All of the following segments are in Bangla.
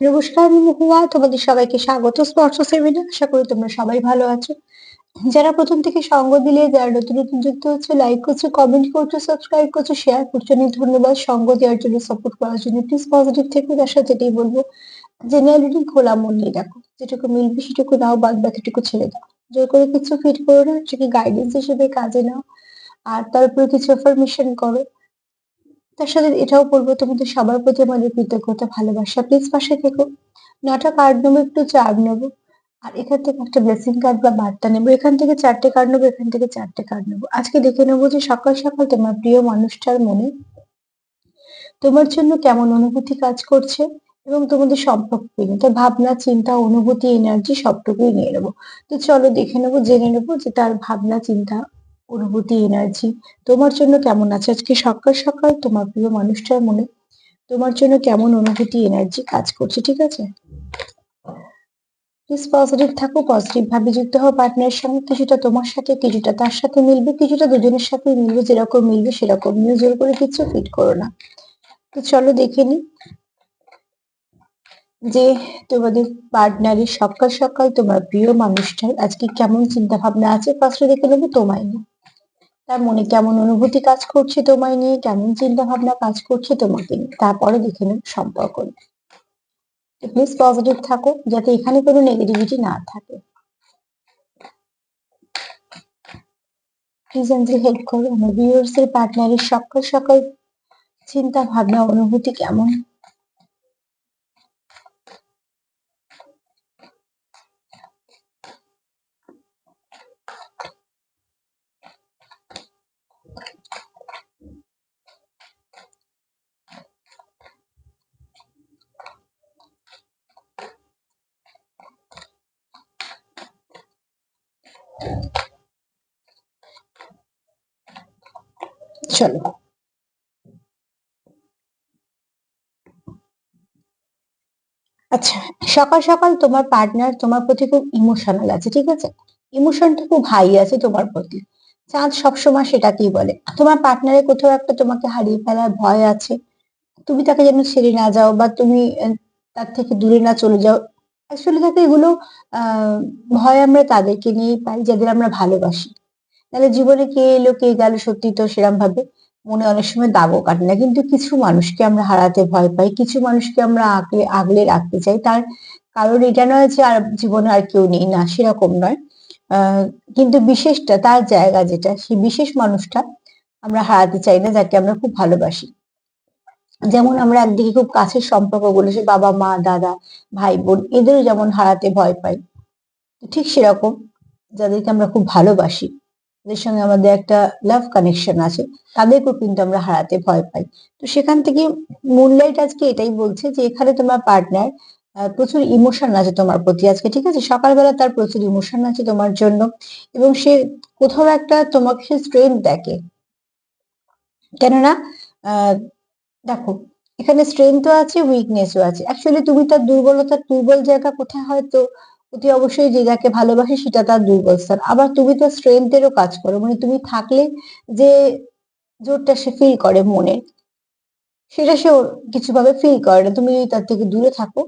নমস্কার, আমি মহুয়া। তোমাদের সবাইকে স্বাগত। স্পর্শ সেমিনার আশা করি তোমরা সবাই ভালো আছো। যারা প্রথম থেকে সঙ্গ দিলে, যারা নতুন নতুন যুক্ত হচ্ছে লাইক করছ কমেন্ট করছ সাবস্ক্রাইব করছ শেয়ার করছ, অনেক ধন্যবাদ। সঙ্গ দেওয়ার জন্য সাপোর্ট করার জন্য প্লিজ পজিটিভ থেকে। তার সাথে এটাই বলব জেনারেল রিডিং খোলা মন নিয়ে দেখো। যেটুকু মিলবে, সেটুকু নাও, বাদ বাকিটুকু ছেড়ে দাও। জোর করে কিছু ফিট করো না সেটাকে গাইডেন্স হিসেবে কাজে নাও। আর তার উপরে কিছু অ্যাফার্মেশন করো। তার সাথে এটাও বলব, তোমাদের সবার প্রতি আমাদের কৃতজ্ঞতা, ভালোবাসা। প্লিজ পাশে থেকো। নটা কার্ড নেব, একটু চার নেব। আর এখান থেকে একটা ব্লেসিং কার্ড বা বার্তা নেব। এখান থেকে চারটে কার্ড নেব, এখান থেকে চারটে কার্ড নেব। আজকে দেখে নেব যে সকাল সকাল তোমার প্রিয় মানুষটার মনে তোমার জন্য কেমন অনুভূতি কাজ করছে এবং তোমাদের সম্পর্ক নিয়ে তার ভাবনা, চিন্তা, অনুভূতি এনার্জি সবটুকুই নিয়ে নেব। তো চলো দেখে নেব, জেনে নেব যে তার ভাবনা, চিন্তা অনুভূতি এনার্জি। তোমার জন্য কেমন আছে? আজকে সকাল সকাল তোমার প্রিয় মানুষটার মনে তোমার জন্য কেমন অনুভূতি, এনার্জি কাজ করছে, ঠিক আছে? প্লিজ পজিটিভ থাকো পজিটিভ ভাবে যুক্ত হও পার্টনারের সঙ্গে কিছুটা তোমার সাথে, কিছুটা তার সাথে মিলবে, কিছুটা দুজনের সাথে মিলবে, যেরকম মিলবে সেরকম নিয়ে জোর করে কিছু ফিট করো না। তো চলো দেখে নি যে তোমাদের পার্টনারের সকাল সকাল তোমার প্রিয় মানুষটার আজকে কেমন চিন্তা ভাবনা আছে ফার্স্টে দেখে নেব তোমায় নিয়ে। তার মনে কেমন অনুভূতি কাজ করছে তোমায় নিয়ে? কেমন চিন্তা ভাবনা কাজ করছে তোমাকে নিয়ে? তারপরে দেখে নেব সম্পর্ক প্লিজ পজিটিভ থাকো, যাতে এখানে কোনো নেগেটিভিটি না থাকে। প্লিজ এঞ্জেল হেল্প করো। আমার ভিউয়ার্স এর পার্টনারের সকাল সকাল চিন্তা ভাবনা অনুভূতি কেমন? চলো আচ্ছা সকাল সকাল তোমার পার্টনার তোমার প্রতি খুব ইমোশনাল আছে, ঠিক আছে? ইমোশনটা খুব হাই আছে তোমার প্রতি। চাঁদ সবসময় সেটাকেই বলে। তোমার পার্টনারের কোথাও একটা তোমাকে হারিয়ে ফেলার ভয় আছে, তুমি তাকে যেন ছেড়ে না যাও বা তুমি তার থেকে দূরে না চলে যাও অ্যাকচুয়ালি দেখো এগুলো, আহ, ভয় আমরা তাদেরকে নিয়েই পাই, যাদের আমরা ভালোবাসি। তাহলে জীবনে কে এলো, কে গেল সত্যি তো সেরকম ভাবে মনে অনেক সময় দাগও কাটে না। কিন্তু কিছু মানুষকে আমরা হারাতে ভয় পাই, কিছু মানুষকে আমরা আগলে আগলে রাখতে চাই। তার কারণ এটা নয় যে আর জীবনে আর কেউ নেই, না, সেরকম নয়। কিন্তু বিশেষটা তার জায়গা যেটা, সেই বিশেষ মানুষটা আমরা হারাতে চাই না, যাকে আমরা খুব ভালোবাসি। যেমন আমরা একদিকে খুব কাছের সম্পর্ক সম্পর্কগুলো সে বাবা, মা, দাদা, ভাই, বোন, এদেরও যেমন হারাতে ভয় পাই, ঠিক সেরকম যাদেরকে আমরা খুব ভালোবাসি। তাদের সঙ্গে আমাদের একটা লাভ কানেকশন আছে, তাদেরকেও কিন্তু আমরা হারাতে ভয় পাই। তো সেখান থেকে মুনলাইট আজকে এটাই বলছে যে, এখানে তোমার পার্টনার প্রচুর ইমোশন আছে তোমার প্রতি আজকে, ঠিক আছে? সকালবেলা তার প্রচুর ইমোশন আছে তোমার জন্য এবং সে কোথাও একটা তোমাকে সে স্ট্রেংথ দেখে। কেননা দেখো, এখানে স্ট্রেংথও আছে উইকনেসও আছে। অ্যাকচুয়ালি তুমি তার দুর্বলতার দুর্বল জায়গা কোথায় হয়তো অতি অবশ্যই যে যাকে ভালোবাসে সেটা তার দুর্বল স্থান আবার তুমি তো স্ট্রেংথেরও কাজ করো মানে তুমি থাকলে যে জোরটা সে ফিল করে মনে সেটা সে কিছু ভাবে ফিল করে না। তুমি যদি তার থেকে দূরে থাকো,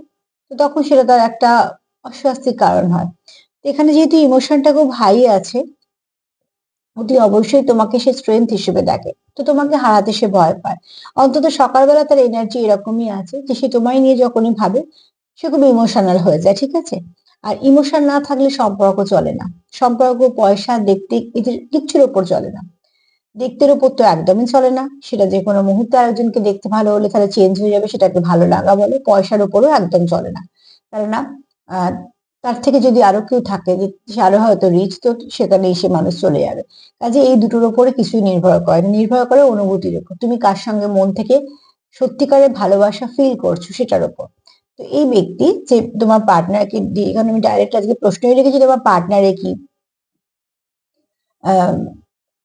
তো তখন সেটা তার একটা অস্বস্তির কারণ হয়। এখানে যেহেতু ইমোশনটা খুব হাই আছে, অতি অবশ্যই তোমাকে সে স্ট্রেংথ হিসেবে দেখে, তো তোমাকে হারাতে সে ভয় পায়। অন্তত সকালবেলা তার এনার্জি এরকমই আছে যে সে তোমায় নিয়ে যখনই ভাবে, সে খুব ইমোশনাল হয়ে যায়, ঠিক আছে? আর ইমোশন না থাকলে সম্পর্ক চলে না। সম্পর্ক, পয়সা, দেখতে এদের কিচ্ছুর ওপর চলে না। দেখতের উপর তো একদমই চলে না। সেটা যে কোনো মুহূর্তে আরেকজনকে দেখতে ভালো হলে তাহলে চেঞ্জ হয়ে যাবে, সেটাকে ভালো লাগা বলে, পয়সার উপরও একদম চলে না। কেননা তার থেকে যদি আরও কেউ থাকে যে, সে আরও হয়তো রিচ তো সেখানে এসে মানুষ চলে যাবে। কাজে এই দুটোর উপরে কিছুই নির্ভর করে নির্ভর করে অনুভূতির উপর তুমি কার সঙ্গে মন থেকে সত্যিকারের ভালোবাসা ফিল করছ সেটার উপর তো এই ব্যক্তি যে তোমার পার্টনারকে এখানে আমি ডাইরেক্ট আজকে প্রশ্নই রেখেছি, তোমার পার্টনারে কি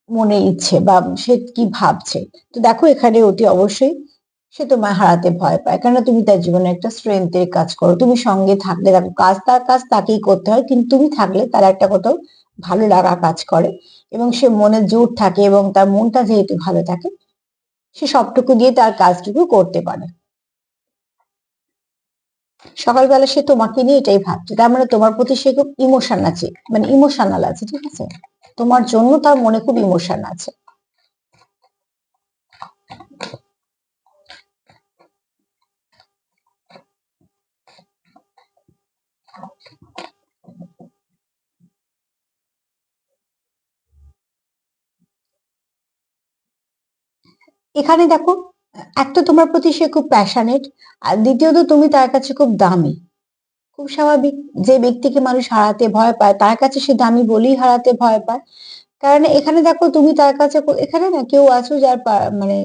মনে ইচ্ছে বা সে কি ভাবছে? তো দেখো এখানে অতি অবশ্যই সে তোমায় হারাতে ভয় পায়। কেননা তুমি তার জীবনে একটা স্ট্রেংথের কাজ করো। তুমি সঙ্গে থাকলে, দেখো কাজ তার কাজ তাকেই করতে হয়, কিন্তু তুমি থাকলে তার একটা কোথাও ভালো লাগা কাজ করে এবং সে মনে জোর থাকে এবং তার মনটা যেহেতু ভালো থাকে, সে সবটুকু দিয়ে তার কাজটুকু করতে পারে। সকালবেলা সে তোমাকে নিয়ে এটাই ভাবছে। তার মানে তোমার প্রতি সে খুব ইমোশন আছে মানে ইমোশনাল আছে, ঠিক আছে? তোমার জন্য তার মনে খুব ইমোশন আছে। এখানে দেখো এক তো তোমার প্রতি সে খুব প্যাশানেট আর দ্বিতীয়ত তুমি তার কাছে খুব দামি। খুব স্বাভাবিক যে ব্যক্তিকে মানুষ হারাতে ভয় পায়, তার কাছে সে দামি বলেই হারাতে ভয় পায়। কারণ এখানে দেখো তুমি তার কাছে এখানে না কেউ আছো যার মানে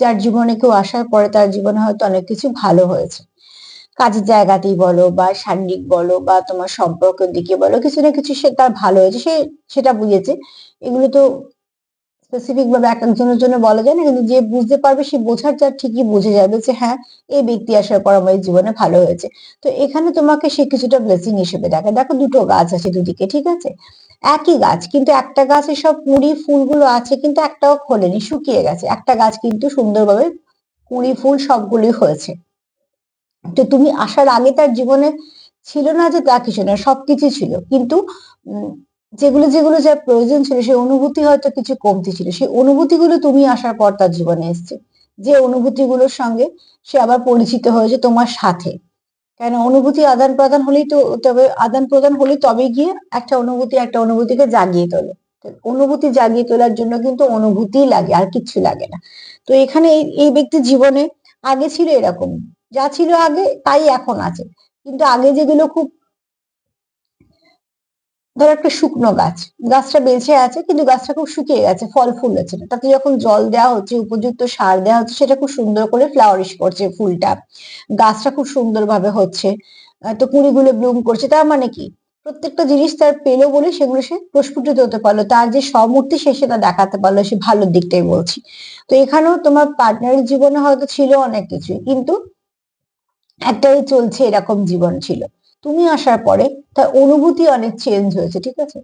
যার জীবনে কেউ আসার পরে তার জীবনে হয়তো অনেক কিছু ভালো হয়েছে। কাজের জায়গাতেই বলো বা শারীরিক বলো বা তোমার সম্পর্কের দিকে বলো, কিছু না কিছু সে তার ভালো হয়েছে, সে সেটা বুঝেছে। এগুলো তো স্পেসিফিক ভাবে এক একজনের জন্য বলা যায় না, কিন্তু যে বুঝতে পারবে সে বোঝার যার ঠিকই বুঝে যাবে যে হ্যাঁ এই ব্যক্তি আসার পর আমার জীবনে ভালো হয়েছে। তো এখানে তোমাকে সে কিছুটা ব্লেসিং হিসেবে দেখে। দেখো দুটো গাছ আছে দুদিকে, ঠিক আছে? একই গাছ, কিন্তু একটা গাছে সব কুঁড়ি ফুলগুলো আছে, কিন্তু একটাও খোলেনি, শুকিয়ে গেছে। একটা গাছ কিন্তু সুন্দরভাবে কুঁড়ি ফুল সবগুলোই হয়েছে। তো তুমি আসার আগে তার জীবনে ছিল না যে তা কিছু না, সবকিছু ছিল। কিন্তু যেগুলো যেগুলো যার প্রয়োজন ছিল সেই অনুভূতি হয়তো কিছু কমতি ছিল। সেই অনুভূতিগুলো তুমি আসার পর তার জীবনে এসছে। যে অনুভূতিগুলোর সঙ্গে সে আবার পরিচিত হয়েছে তোমার সাথে। কেন? অনুভূতি আদান প্রদান হলেই তো তবে, আদান প্রদান হলে তবে গিয়ে একটা অনুভূতি, একটা অনুভূতিকে জাগিয়ে তোলে। অনুভূতি জাগিয়ে তোলার জন্য কিন্তু অনুভূতি লাগে, আর কিচ্ছু লাগে না। তো এখানে এই ব্যক্তির জীবনে আগে ছিল এরকম। যা ছিল আগে, তাই এখন আছে। কিন্তু আগে যেগুলো খুব ধর একটা শুকনো গাছ, গাছটা বেঁচে আছে কিন্তু গাছটা খুব শুকিয়ে গেছে, ফল ফুল হচ্ছে না। তাতে যখন জল দেওয়া হচ্ছে, উপযুক্ত সার দেওয়া হচ্ছে, সেটা খুব সুন্দর করে ফ্লাওয়ারিশ করছে ফুলটা। গাছটা খুব সুন্দরভাবে হচ্ছে। তো কুড়িগুলো ব্লুম করছে। তার মানে কি? প্রত্যেকটা জিনিস তার পেল বলে সেগুলো সে প্রস্ফুটিত হতে পারল। তার যে সমূর্তি, সে সেটা দেখাতে পারল, সে ভালো দিকটাই বলছি। তো এখানেও তোমার পার্টনারের জীবনে হয়তো ছিল অনেক কিছু কিন্তু একটাই চলছে এরকম জীবন ছিল। তুমি আসার পরে তার অনুভূতি অনেক চেঞ্জ হয়েছে, ঠিক আছে?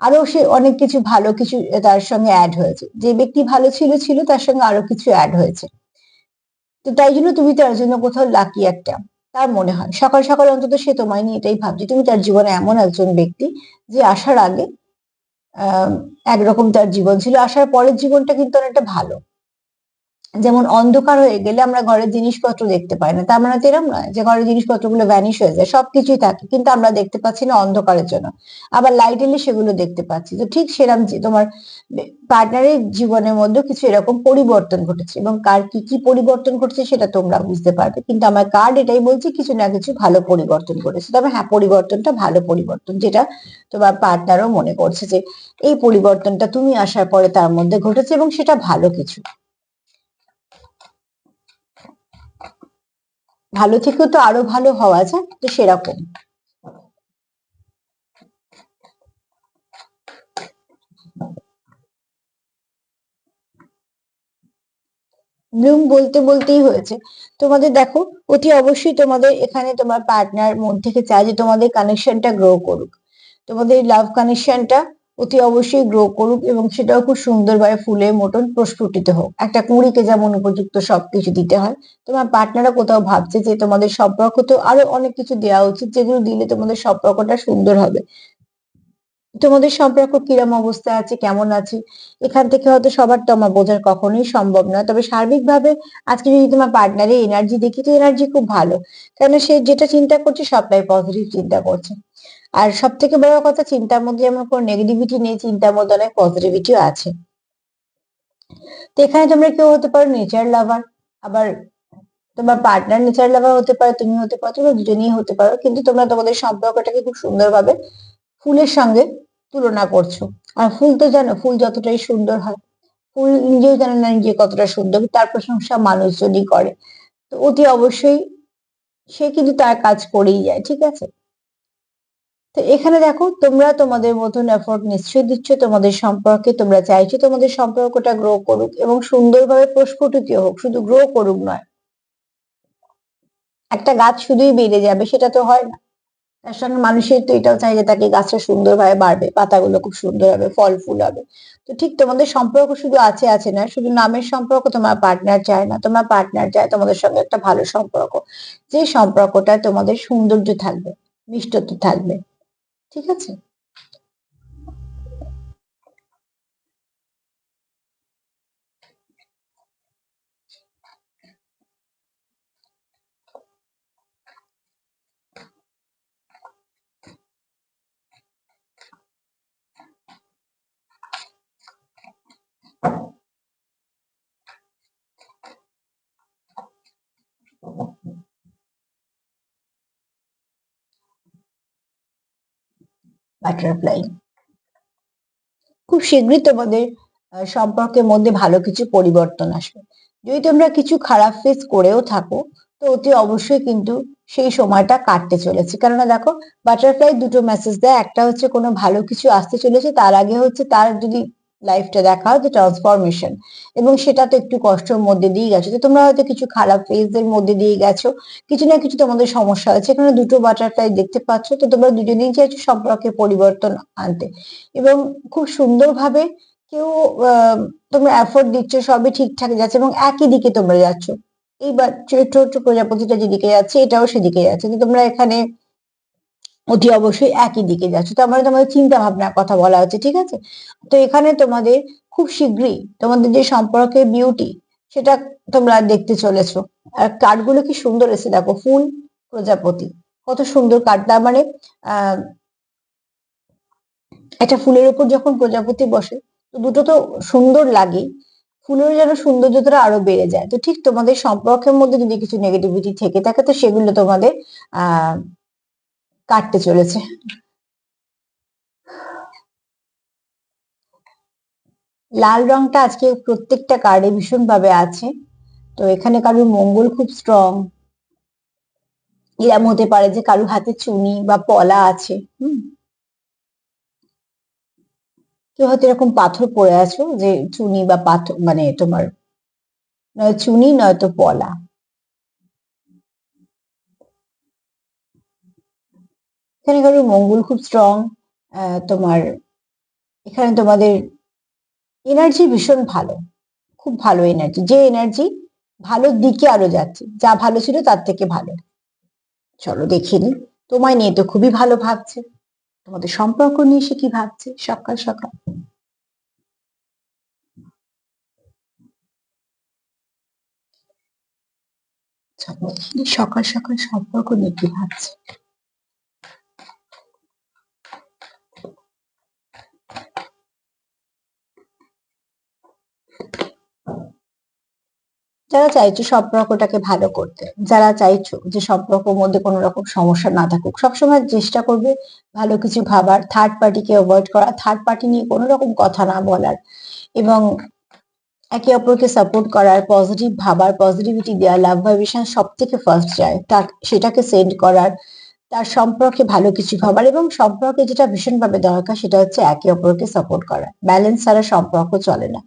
আরও সে অনেক কিছু ভালো কিছু তার সঙ্গে অ্যাড হয়েছে। যে ব্যক্তি ভালো ছিল ছিল তার সঙ্গে আরও কিছু অ্যাড হয়েছে। তো তাই জন্য তুমি তার জন্য কোথাও লাকি একটা, তার মনে হয়। সকাল সকাল অন্তত সে তোমায় নিয়ে এটাই ভাবছে। তুমি তার জীবনে এমন একজন ব্যক্তি যে আসার আগে একরকম তার জীবন ছিল। আসার পরের জীবনটা কিন্তু অনেকটা ভালো। যেমন অন্ধকার হয়ে গেলে আমরা ঘরের জিনিসপত্র দেখতে পাই না। তার মানে তো এরম নয় যে ঘরের জিনিসপত্রগুলো ভ্যানিশ হয়ে যায়, সবকিছুই থাকে, কিন্তু আমরা দেখতে পাচ্ছি না অন্ধকারের জন্য। আবার লাইট এলে সেগুলো দেখতে পাচ্ছি। তো ঠিক সেরকম তোমার পার্টনারের জীবনের মধ্যে কিছু এরকম পরিবর্তন ঘটেছে এবং কার কি কি পরিবর্তন ঘটেছে সেটা তোমরা বুঝতে পারবে। কিন্তু আমার কার্ড এটাই বলছে কিছু না কিছু ভালো পরিবর্তন ঘটেছে। তবে হ্যাঁ পরিবর্তনটা ভালো পরিবর্তন যেটা তোমার পার্টনারও মনে করছে যে এই পরিবর্তনটা তুমি আসার পরে তার মধ্যে ঘটেছে এবং সেটা ভালো কিছু। ভালো থেকেও তো আরও ভালো হওয়া যায়, তো সেরকম। ব্লুম বলতে বলতেই হয়েছে। তোমাদের দেখো, অতি অবশ্যই তোমাদের এখানে তোমার পার্টনার মন থেকে চায় যে তোমাদের কানেকশনটা গ্রো করুক। তোমাদের লাভ কানেকশনটা অতি অবশ্যই গ্রো করুক এবং সেটাও খুব সুন্দরভাবে ফুলের মতন প্রস্ফুটিত হোক। একটা কুড়িকে যেমন উপযুক্ত সবকিছু দিতে হয়, তোমার পার্টনারও কোথাও ভাবছে যে তোমাদের সম্পর্ক তো আরও অনেক কিছু দেওয়া উচিত যেগুলো দিলে তোমাদের সম্পর্কটা সুন্দর হবে। তোমাদের সম্পর্ক কিরম অবস্থা আছে, কেমন আছে, এখান থেকে হয়তো সবার তো আমার বোঝার কখনোই সম্ভব নয়। তবে সার্বিকভাবে আজকে যদি তোমার পার্টনারের এনার্জি দেখি, তো এনার্জি খুব ভালো। কেন সে যেটা চিন্তা করছে, সবটাই পজিটিভ চিন্তা করছে। আর সব থেকে বড় কথা, চিন্তার মধ্যে যেমন কোনো নেগেটিভিটি নেই, চিন্তার মধ্যে অনেক পজিটিভিটিও আছে। তো এখানে তোমরা কেউ হতে পারো নেচার লাভার আবার তোমার পার্টনার নেচার লাভার হতে পারে, তুমি হতে পারো, তোমরা দুজনেই হতে পারো, কিন্তু তোমরা তোমাদের সম্পর্কটাকে খুব সুন্দরভাবে ফুলের সঙ্গে তুলনা করছ। আর ফুল তো জানো, ফুল যতটাই সুন্দর হয়, ফুল নিজেও জানে না নিজে কতটা সুন্দর, তার প্রশংসা মানুষজনই করে, তো অতি অবশ্যই সে কিন্তু তার কাজ করেই যায়, ঠিক আছে? তো এখানে দেখো, তোমরা তোমাদের মতন এফোর্ট নিশ্চয়ই দিচ্ছ, তোমাদের সম্পর্কে তোমরা চাইছো তোমাদের সম্পর্কটা গ্রো করুক এবং সুন্দরভাবে প্রস্ফুটিত হোক, শুধু গ্রো করুক নয়। একটা গাছ শুধুই বেড়ে যাবে, সেটা তো হয় না। তার সঙ্গে মানুষের তো এটাও চাই যে তাকে গাছটা সুন্দরভাবে বাড়বে, পাতাগুলো খুব সুন্দর হবে ফল ফুল হবে। তো ঠিক তোমাদের সম্পর্ক শুধু আছে আছে না, শুধু নামের সম্পর্ক তোমার পার্টনার চায় না, তোমার পার্টনার চায় তোমাদের সঙ্গে একটা ভালো সম্পর্ক। যে সম্পর্কটা তোমাদের সৌন্দর্য থাকবে, মিষ্টত্ব থাকবে। ঠিক আছে? বাটারফ্লাই খুব শীঘ্রই তোমাদের সম্পর্কের মধ্যে ভালো কিছু পরিবর্তন আসবে। যদি তোমরা কিছু খারাপ ফেস করেও থাকো, তো অতি অবশ্যই কিন্তু সেই সময়টা কাটতে চলেছে। কেননা দেখো বাটারফ্লাই দুটো মেসেজ দেয়। একটা হচ্ছে কোনো ভালো কিছু আসতে চলেছে, তার আগে হচ্ছে তার যদি লাইফটা দেখা যে ট্রান্সফরমেশন এবং সেটা তো একটু কষ্টের মধ্যে দিয়ে গেছো। তো তোমরা হয়তো কিছু খারাপ ফেজের মধ্যে দিয়ে গেছো। কিছু না কিছু তোমাদের সমস্যা হচ্ছে এখানে দুটো বাটারফ্লাই দেখতে পাচ্ছ। তো তোমরা দুজনেই চাইছো সম্পর্কে পরিবর্তন আনতে। এবং খুব সুন্দরভাবে কেউ তোমরা এফোর্ট দিচ্ছ, সবই ঠিকঠাক যাচ্ছে এবং একই দিকে তোমরা যাচ্ছ। এইবার ছোট ছোট প্রজাপতিটা যেদিকে যাচ্ছে, এটাও সেদিকে যাচ্ছে। তো তোমরা এখানে অতি অবশ্যই একই দিকে যাচ্ছ। তার মানে তোমাদের চিন্তা ভাবনার কথা বলা হচ্ছে, ঠিক আছে? তো এখানে তোমাদের খুব শীঘ্রই তোমাদের যে সম্পর্কের বিউটি সেটা তোমরা দেখতে চলেছো। আর কার্ডগুলো কি সুন্দর এসে দেখো, ফুল প্রজাপতি। কত সুন্দর তার মানে আহ, একটা ফুলের উপর যখন প্রজাপতি বসে, তো দুটো তো সুন্দর লাগে। ফুলের যেন সৌন্দর্যটা আরও বেড়ে যায়। তো ঠিক তোমাদের সম্পর্কের মধ্যে যদি কিছু নেগেটিভিটি থেকে থাকে, তো সেগুলো তোমাদের, আহ কাটতে চলেছে। লাল রংটা আজকে প্রত্যেকটা কার্ডে ভীষণ ভাবে আছে। তো এখানে কারোর মঙ্গল খুব স্ট্রং এরম হতে পারে যে কারোর হাতে চুনি বা পলা আছে, হুম। কেউ হয়তো এরকম পাথর পড়ে আছো যে চুনি বা পাথর মানে তোমার চুনি, নয়তো পলা। এখানে কারও মঙ্গল খুব স্ট্রং তোমার, এখানে তোমাদের এনার্জি ভীষণ ভালো, খুব ভালো এনার্জি যে এনার্জি ভালোর দিকে আরও যাচ্ছে, যা ভালো ছিল তার থেকে ভালো। চলো দেখে নি, তোমায় নিয়ে তো খুবই ভালো ভাবছে। তোমাদের সম্পর্ক নিয়ে সে কি ভাবছে সকাল সকাল? সকাল সকাল সম্পর্ক নিয়ে কি ভাবছে। যারা চাইছো সম্পর্কটাকে ভালো করতে, যারা চাইছো যে সম্পর্কের মধ্যে কোনো রকম সমস্যা না থাকুক, সবসময় চেষ্টা করবে ভালো কিছু ভাবার থার্ড পার্টিকে অ্যাভয়েড করা থার্ড পার্টি নিয়ে কোনো রকম কথা না বলার এবং একে অপরকে সাপোর্ট করার পজিটিভ ভাবার পজিটিভিটি দেওয়ার লাভ ভাইব্রেশন সব থেকে ফার্স্ট যায়। তার, সেটাকে সেন্ড করার, তার সম্পর্কে ভালো কিছু ভাবার এবং সম্পর্কে যেটা ভীষণভাবে দরকার সেটা হচ্ছে একে অপরকে সাপোর্ট করা। ব্যালেন্স ছাড়া সম্পর্ক চলে না।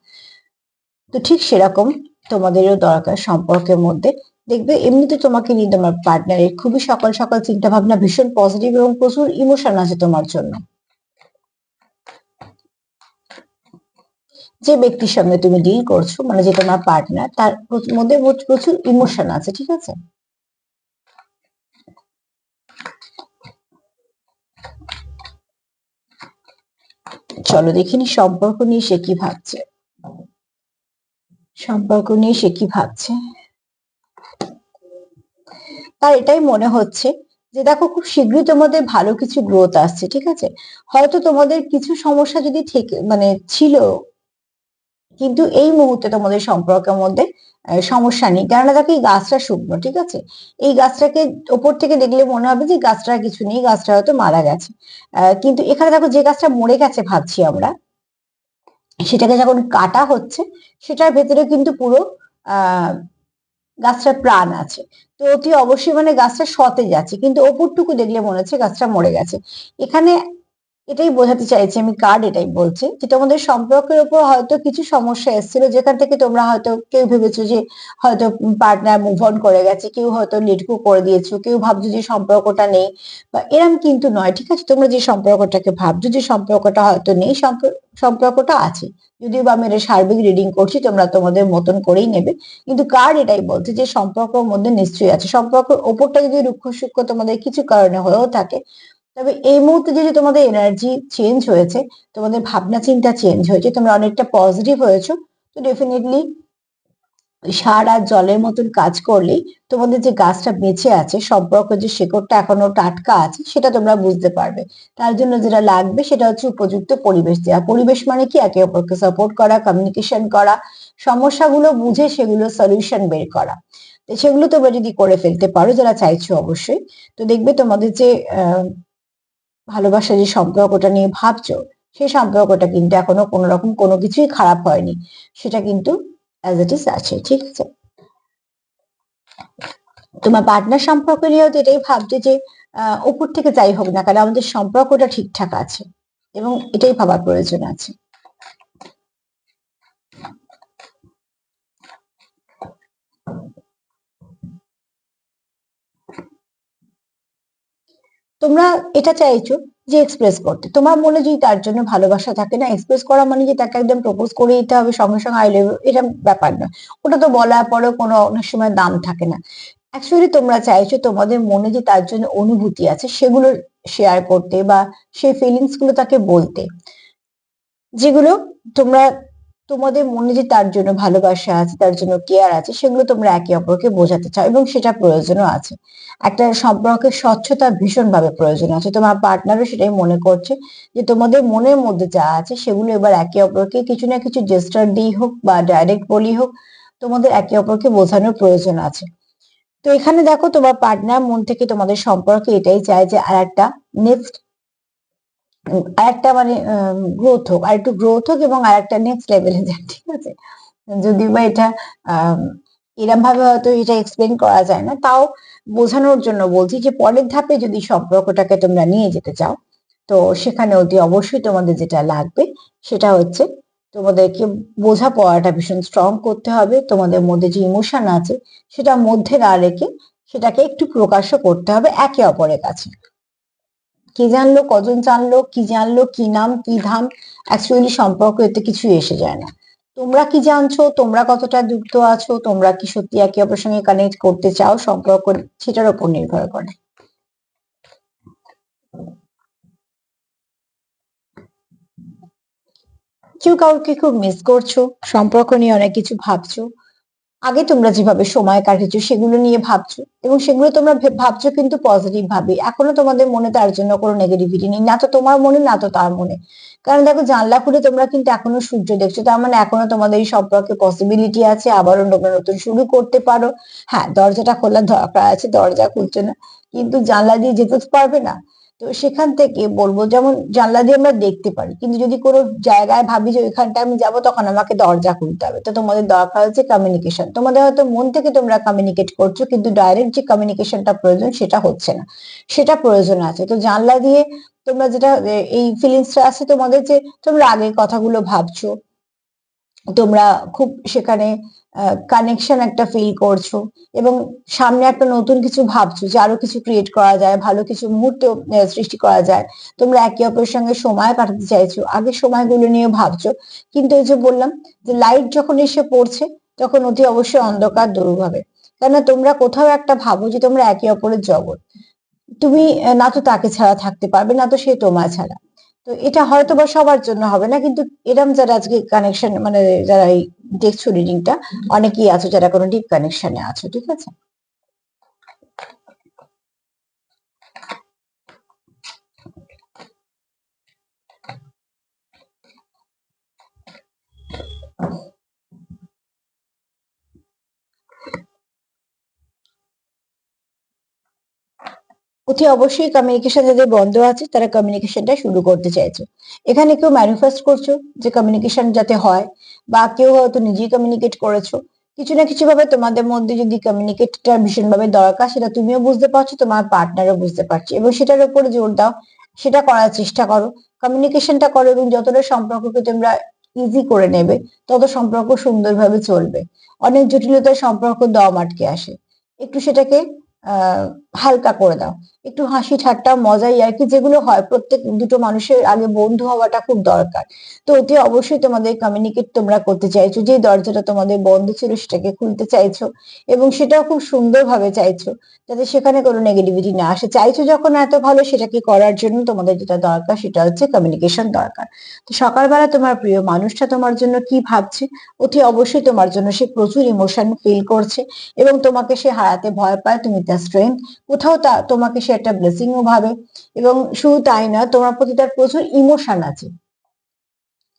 তো ঠিক সেরকম তোমাদেরও দরকার সম্পর্কের মধ্যে। দেখবে এমনিতে তোমাকে নিয়ে তোমার পার্টনারের খুবই সকাল সকাল চিন্তা ভাবনা ভীষণ পজিটিভ এবং প্রচুর ইমোশন আছে তোমার জন্য। যে ব্যক্তির সঙ্গে তুমি ডিল করছ মানে যে তোমার পার্টনার তার মধ্যে প্রচুর ইমোশন আছে, ঠিক আছে? চলো দেখিনি সম্পর্ক নিয়ে সে কি ভাবছে। সম্পর্ক নিয়ে সে কি ভাবছে? তার এটাই মনে হচ্ছে যে, দেখো, খুব শীঘ্রই তোমাদের ভালো কিছু গ্রোথ আসছে, ঠিক আছে? হয়তো তোমাদের কিছু সমস্যা যদি থেকে মানে ছিল, কিন্তু এই মুহূর্তে তোমাদের সম্পর্কের মধ্যে সমস্যা নেই। কেননা দেখো, এই গাছটা শুকনো, ঠিক আছে? এই গাছটাকে ওপর থেকে দেখলে মনে হবে যে গাছটা কিছু নেই, গাছটা হয়তো মারা গেছে। কিন্তু এখানে দেখো, যে গাছটা মরে গেছে ভাবছি আমরা সেটাকে যখন কাটা হচ্ছে, সেটার ভেতরে কিন্তু পুরো গাছটার প্রাণ আছে। তো অতি অবশ্যই মানে গাছটা সতেজ আছে, কিন্তু ওপরটুকু দেখলে মনে হচ্ছে গাছটা মরে গেছে। এখানে এটাই বোঝাতে চাইছি আমি কার্ড এটাই বলছি, যে তোমাদের সম্পর্কের উপর হয়তো কিছু সমস্যা এসেছিল, যেখান থেকে তোমরা হয়তো কেউ ভেবেছো যে হয়তো পার্টনার মুভ অন করে গেছে, কেউ হয়তো লেটকো করে দিয়েছ, কেউ ভাবছ যে সম্পর্কটা নেই, বা এরম কিন্তু নয়, ঠিক আছে? তোমরা যে সম্পর্কটাকে ভাবছ, যে সম্পর্কটা হয়তো নেই সম্পর্কটা আছে। যদিও বা আমি এটা সার্বিক রিডিং করছি, তোমরা তোমাদের মতন করেই নেবে, কিন্তু কার্ড এটাই বলছে যে সম্পর্কের মধ্যে নিশ্চয়ই আছে? সম্পর্কের ওপরটা যদি রুক্ষ সূক্ষ্ম তোমাদের কিছু কারণে হয়েও থাকে তবে এই মুহূর্তে যদি তোমাদের এনার্জি চেঞ্জ হয়েছে, তোমাদের ভাবনা চিন্তা চেঞ্জ হয়েছে, তোমরা অনেকটা পজিটিভ হয়েছো, তো ডেফিনেটলি সার আর জলের মতন কাজ করলেই তোমাদের যে গাছটা বেঁচে আছে সম্পর্ক যে শেকড়টা এখনও টাটকা আছে, সেটা তোমরা বুঝতে পারবে। তার জন্য যেটা লাগবে সেটা হচ্ছে উপযুক্ত পরিবেশ দেওয়া পরিবেশ মানে কি? একে অপরকে সাপোর্ট করা কমিউনিকেশন করা, সমস্যাগুলো বুঝে সেগুলো সলিউশন বের করা। সেগুলো তোমরা যদি করে ফেলতে পারো, যারা চাইছো অবশ্যই। তো দেখবে তোমাদের যে ভালোবাসা যে সম্পর্কটা নিয়ে ভাবছ, সেই সম্পর্কটা কিন্তু এখনও কোনো রকম কোনো কিছুই খারাপ হয়নি। সেটা কিন্তু অ্যাজ ইট ইজ আছে, ঠিক আছে? তোমার পার্টনার সম্পর্ক নিয়েও তো এটাই ভাবছে যে, আহ, উপর থেকে যাই হোক না কেন, আমাদের সম্পর্কটা ঠিকঠাক আছে এবং এটাই ভাবার প্রয়োজন আছে। তোমরা এটা চাইছো যে এক্সপ্রেস করতে। তোমার মনে যদি তার জন্য ভালোবাসা থাকে না এক্সপ্রেস করা মানে যে তাকে একদম প্রপোজ করে দিতে হবে, সঙ্গে সঙ্গে আই লাভ এটা ব্যাপার নয়। ওটা তো বলার পরেও কোনো অনেক সময় দাম থাকে না। অ্যাকচুয়ালি তোমরা চাইছো তোমাদের মনে যে তার জন্য অনুভূতি আছে, সেগুলো শেয়ার করতে বা সেই ফিলিংসগুলো তাকে বলতে। যেগুলো তোমরা তোমাদের মনে যে তার জন্য ভালোবাসা আছে, তার জন্য কেয়ার আছে, সেগুলো তোমরা একে অপরকে বোঝাতে চাও এবং সেটা প্রয়োজনও আছে। একটা সম্পর্কের স্বচ্ছতা ভীষণভাবে প্রয়োজন আছে। তোমার পার্টনারও সেটাই মনে করছে যে তোমাদের মনের মধ্যে যা আছে সেগুলো এবার একে অপরকে কিছু না কিছু জেস্টার দিই হোক বা ডাইরেক্ট বলি হোক তোমাদের একে অপরকে বোঝানোর প্রয়োজন আছে। তো এখানে দেখো তোমার পার্টনার মন থেকে তোমাদের সম্পর্কে এটাই চায় যে আর একটা নেক্সট আরেকটা মানে গ্রোথ হোক আর একটু গ্রোথ হোক এবং আরেকটা নেক্সট লেভেলে যাক, ঠিক আছে? যদিও বা এটা এরম ভাবে হয়তো এটা এক্সপ্লেন করা যায় না, তাও বোঝানোর জন্য বলছি যে পরের ধাপে যদি সম্পর্কটাকে তোমরা নিয়ে যেতে চাও, তো সেখানে অতি অবশ্যই তোমাদের যেটা লাগবে, সেটা হচ্ছে তোমাদেরকে বোঝা পড়াটা ভীষণ স্ট্রং করতে হবে, তোমাদের মধ্যে যে ইমোশন আছে, সেটা মধ্যে না রেখে সেটাকে একটু প্রকাশও করতে হবে একে অপরের কাছে। কি জানলো, কজন জানলো, কি জানলো, কি নাম, কি ধাম? অ্যাকচুয়ালি সম্পর্ক এতে কিছু এসে যায় না। তোমরা কি জানছো? তোমরা কতটা যুক্ত আছো? তোমরা কি সত্যি একে অপরের সঙ্গে কানেক্ট করতে চাও? সম্পর্ক সেটার উপর নির্ভর করে। কেউ কাউকে খুব মিস করছ? সম্পর্ক নিয়ে অনেক কিছু ভাবছ? আগে তোমরা যেভাবে সময় কাটিয়েছো সেগুলো নিয়ে ভাবছ এবং সেগুলো তোমরা ভাবছ কিন্তু পজিটিভ ভাবে। এখনও তোমাদের মনে তার জন্য কোনো নেগেটিভিটি নেই। না তো তোমার মনে, না তো তার মনে। কারণ দেখো, জানলা খুলে তোমরা কিন্তু এখনও সূর্য দেখছ। তার মানে এখনও তোমাদের এই সম্পর্কে পসিবিলিটি আছে। আবারও তোমরা নতুন শুরু করতে পারো। হ্যাঁ দরজাটা খোলার দরকার আছে, দরজা খুলছে না। কিন্তু জানলা দিয়ে যেতে পারবে না। তো সেখান থেকে বলব, যেমন জানলা দিয়ে আমরা দেখতে পারি, কিন্তু যদি কোনো জায়গায় ভাবি যে ওইখানটা আমি যাব, তখন আমাকে দরজা খুলতে হবে। তো তোমাদের দরকার হচ্ছে কমিউনিকেশন তোমাদের হয়তো মন থেকে তোমরা কমিউনিকেট করছ, কিন্তু ডাইরেক্ট যে কমিউনিকেশনটা প্রয়োজন, সেটা হচ্ছে না। সেটা প্রয়োজন আছে। তো জানলা দিয়ে তোমরা যেটা এই ফিলিংসটা আছে তোমাদের যে তোমরা আগে কথাগুলো ভাবছ, তোমরা খুব সেখানে কানেকশন একটা ফিল করছ এবং সামনে একটা নতুন কিছু ভাবছ যে আরও কিছু ক্রিয়েট করা যায়, ভালো কিছু মুহূর্ত সৃষ্টি করা যায়। তোমরা একে অপরের সঙ্গে সময় কাটাতে চাইছো আগের সময়গুলো নিয়ে ভাবছ। কিন্তু এই যে বললাম যে লাইট যখন এসে পড়ছে, তখন অতি অবশ্যই অন্ধকার দূর হবে। কেননা তোমরা কোথাও একটা ভাবো যে তোমরা একে অপরের জগৎ। তুমি না তো তাকে ছাড়া থাকতে পারবে, না তো সে তোমার ছাড়া। তো এটা হয়তো বা সবার জন্য হবে না, কিন্তু এরম যারা আজকে কানেকশন মানে যারা এই দেখছ রিডিংটা অনেকেই আছো যারা কোনো ডিপ কানেকশনে আছো ঠিক আছে? অতি অবশ্যই কমিউনিকেশন যাদের বন্ধ আছে তারা কমিউনিকেশনটা শুরু করতে চাইছে। এখানে কেউ ম্যানিফেস্ট করছ যে কমিউনিকেশন যাতে হয় বা কেউ হয়তো নিজেই কমিউনিকেট করেছ, কিছু না কিছু ভাবে তোমাদের মধ্যে যদি কমিউনিকেটটা ভীষণভাবে দরকার, সেটা তুমিও বুঝতে পারছ, তোমার পার্টনারও বুঝতে পারছে। এবং সেটার উপরে জোর দাও, সেটা করার চেষ্টা করো। কমিউনিকেশনটা করো এবং যতটা সম্পর্ককে তোমরা ইজি করে নেবে, তত সম্পর্ক সুন্দরভাবে চলবে। অনেক জটিলতার সম্পর্ক দম আটকে আসে। একটু সেটাকে হালকা করে দাও। একটু হাসি ঠাট্টা, মজাই আর কি যেগুলো হয়, প্রত্যেক দুটো মানুষের আগে বন্ধু হওয়াটা খুব দরকার। তো অতি অবশ্যই তোমাদের কমিউনিকেট তোমরা করতে চাইছো যে দরজাটা তোমাদের বন্ধ ছিল সেটাকে খুলতে চাইছো এবং সেটাও খুব সুন্দরভাবে চাইছো, যাতে সেখানে কোনো নেগেটিভিটি না আসে। চাইছো যখন এত ভালো সেটাকে করার জন্য তোমাদের যেটা দরকার সেটা হচ্ছে কমিউনিকেশন দরকার। তো সকালবেলা তোমার প্রিয় মানুষটা তোমার জন্য কি ভাবছে? অতি অবশ্যই তোমার জন্য সে প্রচুর ইমোশন ফিল করছে এবং তোমাকে সে হারাতে ভয় পায়, তুমি তার স্ট্রেংথ কোথাও তা তোমাকে সে একটা ব্লেসিং ও ভাবে এবং শুধু তাই না, তোমার প্রতি তার প্রচুর ইমোশন আছে।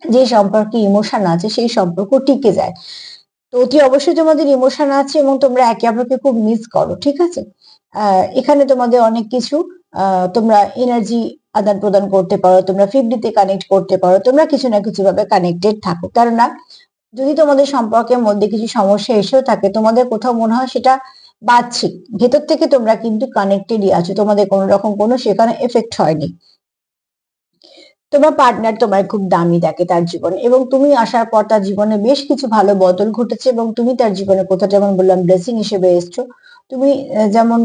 যে সম্পর্কে ইমোশন আছে, সেই সম্পর্ক টিকে যায়। তো অতি অবশ্যই তোমাদের ইমোশন আছে এবং তোমরা একে অপরকে খুব মিস করো, ঠিক আছে? এখানে তোমাদের অনেক কিছু তোমরা এনার্জি আদান প্রদান করতে পারো, তোমরা ফিফটিতে কানেক্ট করতে পারো, তোমরা কিছু না কিছু ভাবে কানেক্টেড থাকো। কেননা, যদি তোমাদের সম্পর্কের মধ্যে কিছু সমস্যা এসেও থাকে, তোমাদের কোথাও মনে হয় সেটা বাহ্যিক, ভেতর থেকে তোমরা কিন্তু কানেক্টেডই আছো। তোমাদের কোনো রকম কোনো সেখানে এফেক্ট হয়নি। তোমার পার্টনার তোমায় খুব দামি দেখে তার জীবনে এবং তুমি আসার পর তার জীবনে বেশ কিছু ভালো বদল ঘটেছে এবং তুমি তার জীবনে কোথাও যেমন বললাম ব্লেসিং হিসেবে এসছো। তুমি যেমন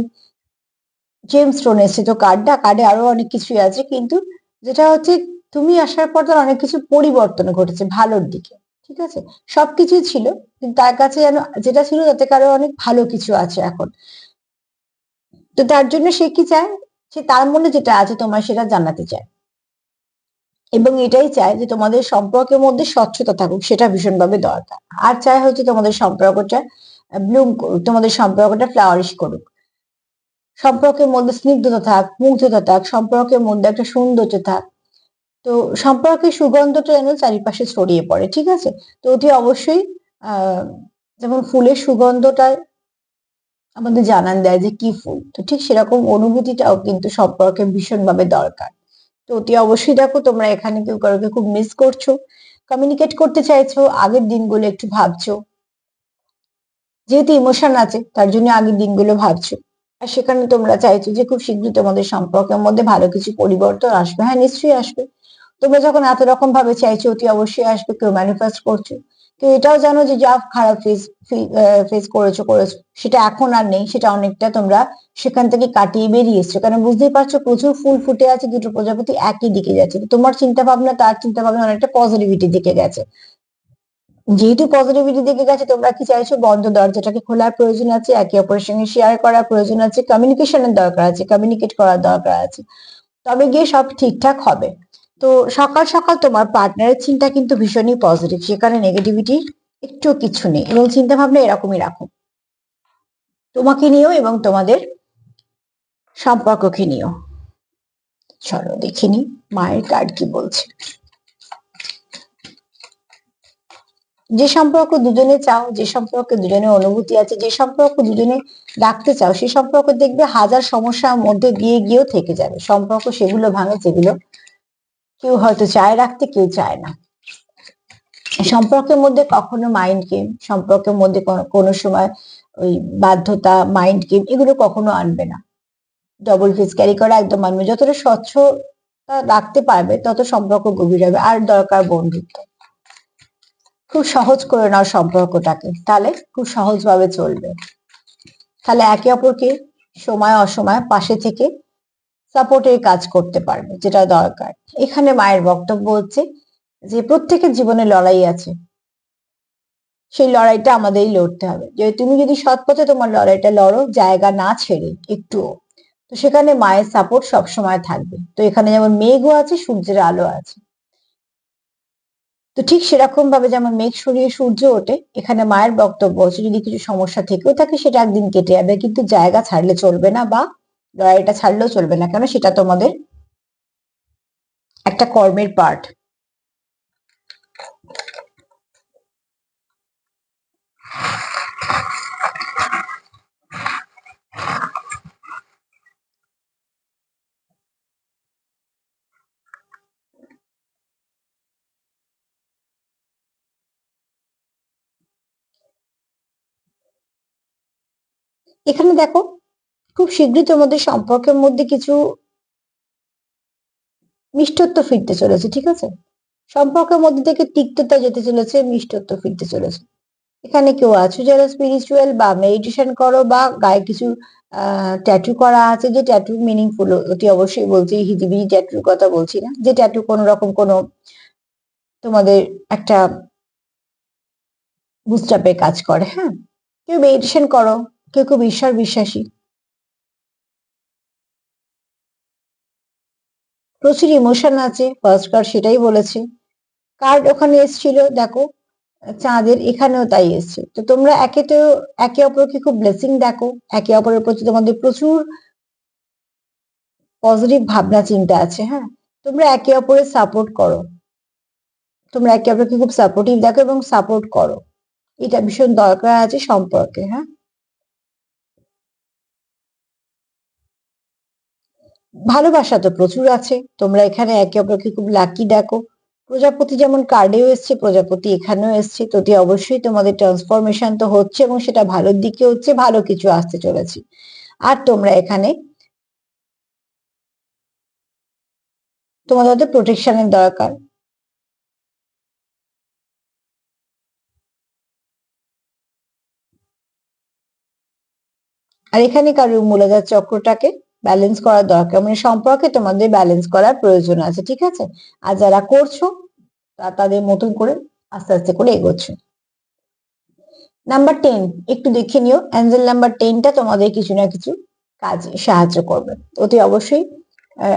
জেমস স্টোন এসছে, তো কার্ডটা কার্ডে আরও অনেক কিছুই আছে। কিন্তু যেটা হচ্ছে, তুমি আসার পর তার অনেক কিছু পরিবর্তন ঘটেছে ভালোর দিকে। ঠিক আছে? সবকিছুই ছিল, কিন্তু তার কাছে যেন যেটা ছিল তাতে কারও অনেক ভালো কিছু আছে এখন। তো তার জন্য সে কি চায়? সে তার মনে যেটা আছে তোমার সেটা জানাতে চায়। এবং এটাই চায় যে তোমাদের সম্পর্কের মধ্যে স্বচ্ছতা থাকুক, সেটা ভীষণভাবে দরকার। আর চায় হচ্ছে তোমাদের সম্পর্কটা ব্লুম করুক, তোমাদের সম্পর্কটা ফ্লাওয়ারিশ করুক। সম্পর্কের মধ্যে স্নিগ্ধতা থাক, মুগ্ধতা থাক, সম্পর্কের মধ্যে একটা সৌন্দর্য থাক। তো সম্পর্কের সুগন্ধটা যেন চারিপাশে ছড়িয়ে পড়ে, ঠিক আছে? তো অতি অবশ্যই যেমন ফুলের সুগন্ধটা আমাদের জানান দেয় যে কি ফুল, তো ঠিক সেরকম অনুভূতিটাও কিন্তু সম্পর্কে ভীষণভাবে দরকার। তো অতি অবশ্যই দেখো, তোমরা এখানে কেউ কারোকে খুব মিস করছ কমিউনিকেট করতে চাইছো, আগের দিনগুলো একটু ভাবছ, যেহেতু ইমোশন আছে, তার জন্য আগের দিনগুলো ভাবছ। সেখানে তোমরা চাইছো যে খুব শীঘ্রই তোমাদের সম্পর্কের মধ্যে ভালো কিছু পরিবর্তন আসবে। হ্যাঁ নিশ্চয়ই আসবে। তোমরা যখন এত রকম ভাবে চাইছো, অতি অবশ্যই আসবে, কেউ ম্যানিফেস্ট করছ। কেউ এটাও জানো যে যা খারাপ ফেস ফেস করেছ করেছ, সেটা এখন আর নেই, সেটা অনেকটা তোমরা সেখান থেকে কাটিয়ে বেরিয়ে এসছো। কারণ বুঝতেই পারছ, প্রচুর ফুল ফুটে আছে, দুটো প্রজাপতি একই দিকে যাচ্ছে। তোমার চিন্তা ভাবনা তার চিন্তা ভাবনা অনেকটা পজিটিভিটি দিকে গেছে। যেহেতু পজিটিভিটি দিকে গেছে, তোমরা কি চাইছো? বন্ধ দরজাটাকে খোলার প্রয়োজন আছে, একে অপরের সঙ্গে শেয়ার করার প্রয়োজন আছে কমিউনিকেশনের দরকার আছে কমিউনিকেট করার দরকার আছে। তবে গিয়ে সব ঠিকঠাক হবে। তো সকাল সকাল তোমার পার্টনারের চিন্তা কিন্তু ভীষণই পজিটিভ সেখানে নেগেটিভিটি একটু কিছু নেই এবং চিন্তা ভাবনা এরকমই রাখো। তোমাকে নিয়েও এবং তোমাদের সম্পর্ককে নিয়েও। চলো দেখিনি মায়ের কার্ড কি বলছে। যে সম্পর্ক দুজনে চাও, যে সম্পর্কে দুজনে অনুভূতি আছে, যে সম্পর্ক দুজনে রাখতে চাও সেই সম্পর্ক দেখবে হাজার সমস্যার মধ্যে দিয়ে গিয়েও থেকে যাবে। সম্পর্ক সেগুলো ভাঙে, যেগুলো কেউ হয়তো চায় রাখতে, কেউ চায় না। সম্পর্কের মধ্যে কখনো মাইন্ড গেম সম্পর্কের মধ্যে কোনো- সময় ওই বাধ্যতা মাইন্ড গেম এগুলো কখনো আনবে না। ডবল ফেস ক্যারি করা একদম মানবে যতটা স্বচ্ছতা রাখতে পারবে, তত সম্পর্ক গভীর হবে। আর দরকার বন্ধুত্ব। খুব সহজ করে নাও সম্পর্কটাকে। তাহলে খুব সহজভাবে চলবে। তাহলে একে অপরকে সময় অসময় পাশে থেকে সাপোর্টের কাজ করতে পারবে, যেটা দরকার। এখানে মায়ের বক্তব্য হচ্ছে যে প্রত্যেকের জীবনে লড়াই আছে। সেই লড়াইটা আমাদেরই লড়তে হবে। যে তুমি যদি সৎ পথে তোমার লড়াইটা লড়ো, জায়গা না ছেড়ে একটুও, তো সেখানে মায়ের সাপোর্ট সবসময় থাকবে। তো এখানে যেমন মেঘও আছে, সূর্যের আলো আছে। তো ঠিক সেরকম ভাবে যেমন মেঘ সরিয়ে সূর্য ওঠে, এখানে মায়ের বক্তব্য হচ্ছে, যদি কিছু সমস্যা থেকেও থাকে সেটা একদিন কেটে যাবে, কিন্তু জায়গা ছাড়লে চলবে না বা লড়াইটা ছাড়লেও চলবে না কেন সেটা তোমাদের একটা কর্মের পার্ট এখানে দেখো, খুব শীঘ্রই তোমাদের সম্পর্কের মধ্যে কিছু মিষ্টত্ব ফিরতে চলেছে, ঠিক আছে? সম্পর্কের মধ্যে থেকে তিক্ততা যেতে চলেছে, মিষ্টত্ব ফিরতে চলেছে। এখানে কেউ আছো যারা স্পিরিচুয়াল বা মেডিটেশন করো বা গায়ে কিছু ট্যাটু করা আছে, যে ট্যাটু মিনিংফুল অতি অবশ্যই বলছি, হিজিবিজি ট্যাটুর কথা বলছি না। যে ট্যাটু কোনো রকম কোনো তোমাদের একটা বুস্টাপে কাজ করে হ্যাঁ? কেউ মেডিটেশন করো কেউ খুব ঈশ্বর বিশ্বাসী। প্রচুর ইমোশন আছে ফার্স্ট কার্ড সেটাই বলেছে। কার্ড ওখানে এসেছিল, দেখো, চাঁদের এখানেও তাই এসছে। তো তোমরা একে তো, একে অপরকে খুব ব্লেসিং দেখো, একে অপরের প্রতি তোমাদের প্রচুর পজিটিভ ভাবনা চিন্তা আছে হ্যাঁ? তোমরা একে অপরের সাপোর্ট করো। তোমরা একে অপরকে খুব সাপোর্টিভ দেখো এবং সাপোর্ট করো। এটা ভীষণ দরকার আছে সম্পর্কে হ্যাঁ? ভালোবাসা তো প্রচুর আছে। তোমরা এখানে একে অপরকে খুব লাকি দেখো প্রজাপতি যেমন কার্ডেও এসছে, প্রজাপতি এখানেও এসছে। তো অবশ্যই তোমাদের ট্রান্সফরমেশন তো হচ্ছে এবং সেটা ভালোর দিকে হচ্ছে, ভালো কিছু আসতে চলেছে। আর তোমরা এখানে তোমাদের প্রোটেকশনের দরকার। আর এখানে কারোর মূলাধার চক্রটাকে ব্যালেন্স করার দরকার। মানে সম্পর্কে তোমাদের ব্যালেন্স করার প্রয়োজন আছে, ঠিক আছে? আর যারা করছ তাদের মতন করে আস্তে আস্তে করে এগোচ্ছ। নাম্বার টেন একটু দেখে নিও। অ্যাঞ্জেল নাম্বার টেনটা তোমাদের কিছু না কিছু কাজে সাহায্য করবে। অতি অবশ্যই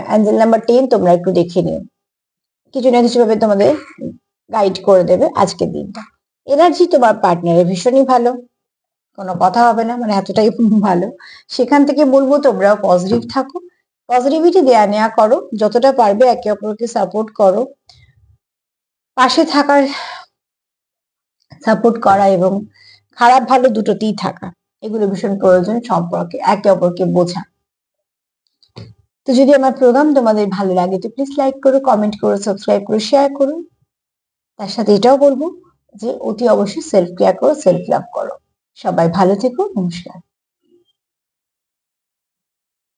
অ্যাঞ্জেল নাম্বার টেন তোমরা একটু দেখে নিও। কিছু না কিছু ভাবে তোমাদের গাইড করে দেবে আজকের দিনটা। এনার্জি তোমার পার্টনারের ভীষণই ভালো। কোনো কথা হবে না মানে এতটাই ভালো। সেখান থেকে বলব তোমরাও পজিটিভ থাকো। পজিটিভিটি দেয়া নেওয়া করো, যতটা পারবে একে অপরকে সাপোর্ট করো। পাশে থাকার সাপোর্ট করা এবং খারাপ ভালো দুটোতেই থাকা, এগুলো ভীষণ প্রয়োজন সম্পর্কে, একে অপরকে বোঝা। তো যদি আমার প্রোগ্রাম তোমাদের ভালো লাগে তো প্লিজ লাইক করো কমেন্ট করো সাবস্ক্রাইব করো শেয়ার করো। তার সাথে এটাও বলব যে অতি অবশ্যই সেলফ কেয়ার করো সেলফ লাভ করো। সবাই ভালো থেকো নমস্কার।